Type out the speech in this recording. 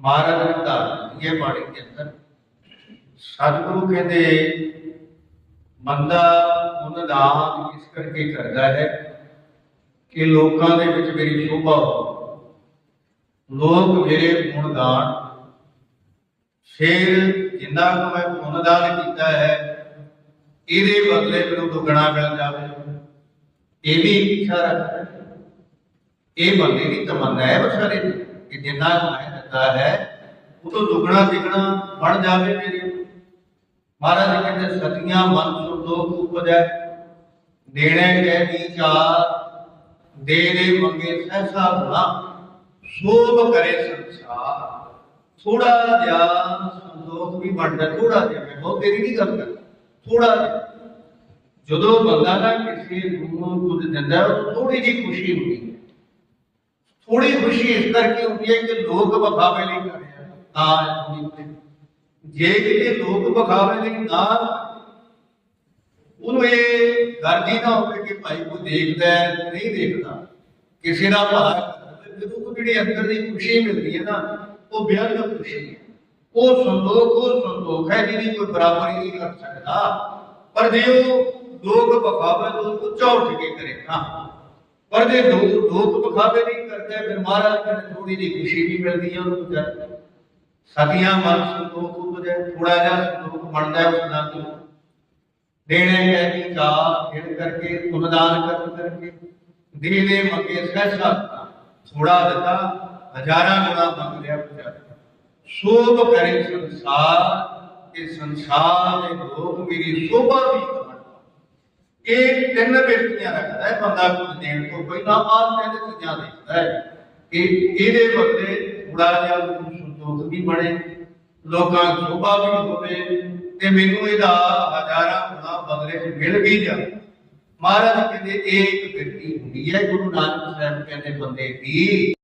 ਮਹਾਰਾਜ ਨੇ ਉਦਾਹਰਨ ਹੈ ਬਾਣੀ ਦੇ ਅੰਦਰ। ਸਤਿਗੁਰੂ ਕਹਿੰਦੇ, ਬੰਦਾ ਉਹਨਾਂ ਦਾ ਇਸ ਕਰਕੇ ਕਰਦਾ ਹੈ ਕਿ ਲੋਕਾਂ ਦੇ ਵਿੱਚ ਮੇਰੀ ਸ਼ੋਭਾ ਹੋ ਲੋਕ ਮੇਰੇ ਗੁਣ ਗਾਣ ਫਿਰ ਜਿੰਨਾ ਕੁ ਮੈਂ ਗੁਣਦਾਨ ਕੀਤਾ ਹੈ, ਇਹਦੇ ਬਦਲੇ ਮੈਨੂੰ ਦੁੱਗਣਾ ਮਿਲ ਜਾਵੇ। ਇਹ ਵੀ ਇੱਛਾ ਰੱਖਦਾ ਇਹ ਬੰਦੇ ਦੀ ਤਮੰਨਾ ਹੈ ਬਸਾਰੇ ਦੀ। ਕਿ ਜਿੰਨਾ ਮੈਂ ਦਿੱਤਾ ਹੈ ਉਹ ਤੋਂ ਦੁੱਗਣਾ ਤਿਗਣਾ ਬਣ ਜਾਵੇ ਮੇਰੇ। ਮਹਾਰਾਜ ਕਹਿੰਦੇ ਸਤੀਆਂ ਮਨ ਸੁਰ ਉਪਜੈ ਦੇਣੇ ਕਹਿ ਵਿਚਾਰ ਦੇ ਮੰਗੇ ਸਹਸਾ ਭਲਾ। ਸੋਭ ਕਰੇ ਸੰਸਾਰ। ਥੋੜਾ ਜਿਹਾ ਸੰਤੋਖ ਵੀ ਬਣਦਾ ਥੋੜਾ ਜਿਹਾ। ਮੈਂ ਬਹੁਤ ਤੇਰੀ ਨਹੀਂ ਗੱਲ ਕਰ ਥੋੜਾ ਜਿਹਾ। ਜਦੋਂ ਬੰਦਾ ਨਾ ਕਿਸੇ ਨੂੰ ਕੁਝ ਦਿੰਦਾ, ਉਹ ਥੋੜੀ ਜਿਹੀ ਖੁਸ਼ੀ ਹੁੰਦੀ ਹੈ। ਥੋੜੀ ਖੁਸ਼ੀ ਇਸ ਕਰਕੇ ਹੁੰਦੀ ਹੈ ਕਿ ਲੋਕ ਵਿਖਾਵੇ ਲਈ ਕਰ ਰਹੇ। ਤਾਂ ਜੇ ਕਿਤੇ ਲੋਕ ਵਿਖਾਵੇ ਲਈ ਨਾ ਉਹਨੂੰ ਇਹ ਗਰਜੀ ਨਾ ਹੋਵੇ ਕਿ ਭਾਈ ਕੋਈ ਦੇਖਦਾ ਨਹੀਂ ਦੇਖਦਾ। ਕਿਸੇ ਦਾ ਭਲਾ ਜਦੋਂ ਉਹ ਜਿਹੜੀ ਅੰਦਰ ਦੀ ਖੁਸ਼ੀ ਮਿਲਦੀ ਹੈ ਨਾ, ਉਹ ਬੇਅੰਤ ਖੁਸ਼ੀ ਹੈ। ਉਹ ਸੰਤੋਖ ਉਹ ਸੰਤੋਖ ਹੈ, ਜਿਹਦੀ ਕੋਈ ਬਰਾਬਰੀ ਨਹੀਂ ਕਰ ਸਕਦਾ। ਪਰ ਜੇ ਉਹ ਲੋਕ ਬਖਾਵੇ ਤੋਂ ਉੱਚਾ ਉੱਠ ਕੇ ਕਰੇ ਨਾ ਪਰ ਜੇ ਲੋਕ ਲੋਕ ਵਿਖਾਵੇ ਨਹੀਂ ਕਰਦੇ, ਫਿਰ ਮਹਾਰਾਜ ਕਹਿੰਦੇ ਥੋੜੀ ਜਿਹੀ ਖੁਸ਼ੀ ਵੀ ਮਿਲਦੀ ਹੈ ਉਹਨੂੰ ਵਿਚਾਰ ਸਤੀਆਂ ਮਨ ਸੰਤੋਖ ਉਪਜੇ ਥੋੜਾ ਜਿਹਾ ਸੰਤੋਖ ਬਣਦਾ ਹੈ ਉਸ ਨਾਲ ਦੇਣੇ ਹੈ ਕਿ ਕਾ ਫਿਰ ਕਰਕੇ ਤੁਮਦਾਨ ਕਰ ਕਰਕੇ। ਦੇ ਮੰਗੇ ਸਹਿਸਾ ਥੋੜਾ ਦਿੱਤਾ, ਹਜ਼ਾਰਾਂ ਗੁਣਾ ਮੰਗ ਲਿਆ ਵਿਚਾਰ ਸੋਭ ਕਰੇ ਸੰਸਾਰ ਇਹ ਸੰਸਾਰ ਦੇ ਲੋਕ ਮੇਰੀ ਸੋਭਾ ਵੀ ਇਹ ਤਿੰਨ ਬਿਰਤੀਆਂ ਰੱਖਦਾ ਹੈ, ਬੰਦਾ ਕੁਝ ਦੇਣ ਤੋਂ ਪਹਿਲਾਂ ਆਹ ਤਿੰਨ ਚੀਜ਼ਾਂ ਦੇਖਦਾ ਹੈ ਕਿ ਇਹਦੇ ਬਦਲੇ ਥੋੜਾ ਜਿਹਾ ਸੰਤੋਖ ਵੀ ਬਣੇ, ਲੋਕਾਂ ਸ਼ੋਭਾ ਵੀ ਹੋਵੇ ਤੇ ਮੈਨੂੰ ਇਹਦਾ ਹਜ਼ਾਰਾਂ ਗੁਣਾ ਬਦਲੇ 'ਚ ਮਿਲ ਵੀ ਜਾਵੇ। ਮਹਾਰਾਜ ਕਹਿੰਦੇ, ਇਹ ਇੱਕ ਬਿਰਤੀ ਹੁੰਦੀ ਹੈ, ਗੁਰੂ ਨਾਨਕ ਸਾਹਿਬ ਕਹਿੰਦੇ, ਬੰਦੇ ਦੀ